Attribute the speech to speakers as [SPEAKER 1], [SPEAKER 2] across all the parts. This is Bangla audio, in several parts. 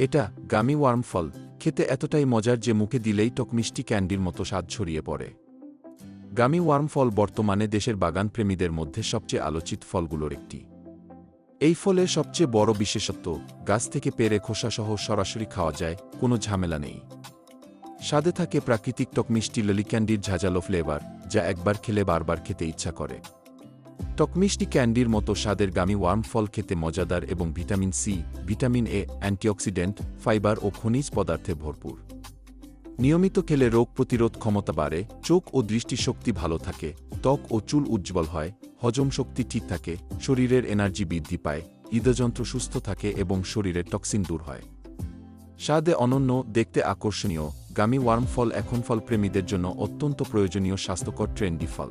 [SPEAKER 1] এটা গামি ওয়ার্ম ফল, খেতে এতটাই মজার যে মুখে দিলেই টকমিষ্টি ক্যান্ডির মতো স্বাদ ছড়িয়ে পড়ে। গামি ওয়ার্ম ফল বর্তমানে দেশের বাগানপ্রেমীদের মধ্যে সবচেয়ে আলোচিত ফলগুলোর একটি। এই ফলে সবচেয়ে বড় বিশেষত্ব, গাছ থেকে পেরে খোসাসহ সরাসরি খাওয়া যায়, কোনো ঝামেলা নেই। স্বাদে থাকে প্রাকৃতিক টকমিষ্টি ললি ক্যান্ডির ঝাঁঝালো ফ্লেভার, যা একবার খেলে বারবার খেতে ইচ্ছা করে। টকমিষ্টি ক্যান্ডির মতো স্বাদের গামি ওয়ার্ম ফল খেতে মজাদার এবং vitamin C, vitamin A, antioxidant, fibre ও খনিজ পদার্থে ভরপুর। নিয়মিত খেলে রোগ প্রতিরোধ ক্ষমতা বাড়ে, চোখ ও দৃষ্টিশক্তি ভালো থাকে, ত্বক ও চুল উজ্জ্বল হয়, হজম শক্তি ঠিক থাকে, শরীরের এনার্জি বৃদ্ধি পায়, হৃদযন্ত্র সুস্থ থাকে এবং শরীরের টক্সিন দূর হয়। স্বাদে অনন্য, দেখতে আকর্ষণীয়, গামি ওয়ার্ম ফল এখন ফল প্রেমীদের জন্য অত্যন্ত প্রয়োজনীয় স্বাস্থ্যকর ট্রেন্ডি ফল।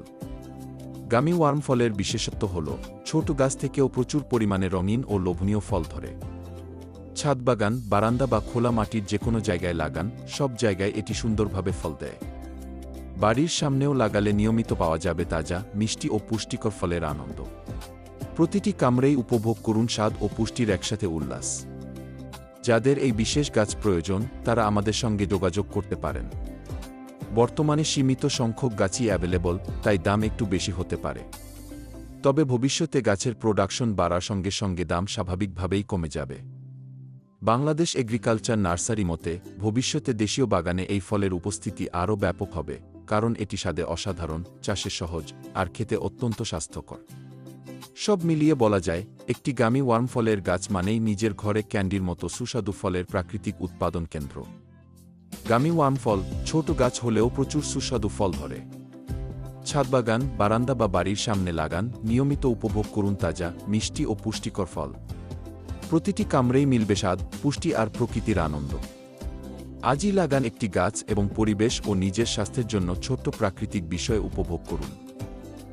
[SPEAKER 1] গামি ওয়ার্ম ফলের বিশেষত্ব হল, ছোট গাছ থেকেও প্রচুর পরিমাণে রঙিন ও লোভনীয় ফল ধরে। ছাদ বাগান, বারান্দা বা খোলা মাটির যে কোনো জায়গায় লাগান, সব জায়গায় এটি সুন্দরভাবে ফল দেয়। বাড়ির সামনেও লাগালে নিয়মিত পাওয়া যাবে তাজা, মিষ্টি ও পুষ্টিকর ফলের আনন্দ। প্রতিটি কামড়েই উপভোগ করুন স্বাদ ও পুষ্টির একসাথে উল্লাস। যাদের এই বিশেষ গাছ প্রয়োজন, তারা আমাদের সঙ্গে যোগাযোগ করতে পারেন। বর্তমানে সীমিত সংখ্যক গাছই অ্যাভেলেবল তাই দাম একটু বেশি হতে পারে। তবে ভবিষ্যতে গাছের প্রোডাকশন বাড়ার সঙ্গে সঙ্গে দাম স্বাভাবিকভাবেই কমে যাবে। বাংলাদেশ এগ্রিকালচার নার্সারি মতে, ভবিষ্যতে দেশীয় বাগানে এই ফলের উপস্থিতি আরও ব্যাপক হবে, কারণ এটি স্বাদে অসাধারণ, চাষে সহজ, আর খেতে অত্যন্ত স্বাস্থ্যকর। সব মিলিয়ে বলা যায়, একটি গামি ওয়ার্ম ফলের গাছ মানেই নিজের ঘরে ক্যান্ডির মতো সুস্বাদু ফলের প্রাকৃতিক উৎপাদন কেন্দ্র। গামি ওয়াম ফল ছোট গাছ হলেও প্রচুর সুস্বাদু ফল ধরে। ছাদবাগান, বারান্দা বা বাড়ির সামনে লাগান, নিয়মিত উপভোগ করুন তাজা, মিষ্টি ও পুষ্টিকর ফল। প্রতিটি কামড়েই মিলবে স্বাদ, পুষ্টি আর প্রকৃতির আনন্দ। আজই লাগান একটি গাছ এবং পরিবেশ ও নিজের স্বাস্থ্যের জন্য ছোট্ট প্রাকৃতিক বিষয় উপভোগ করুন।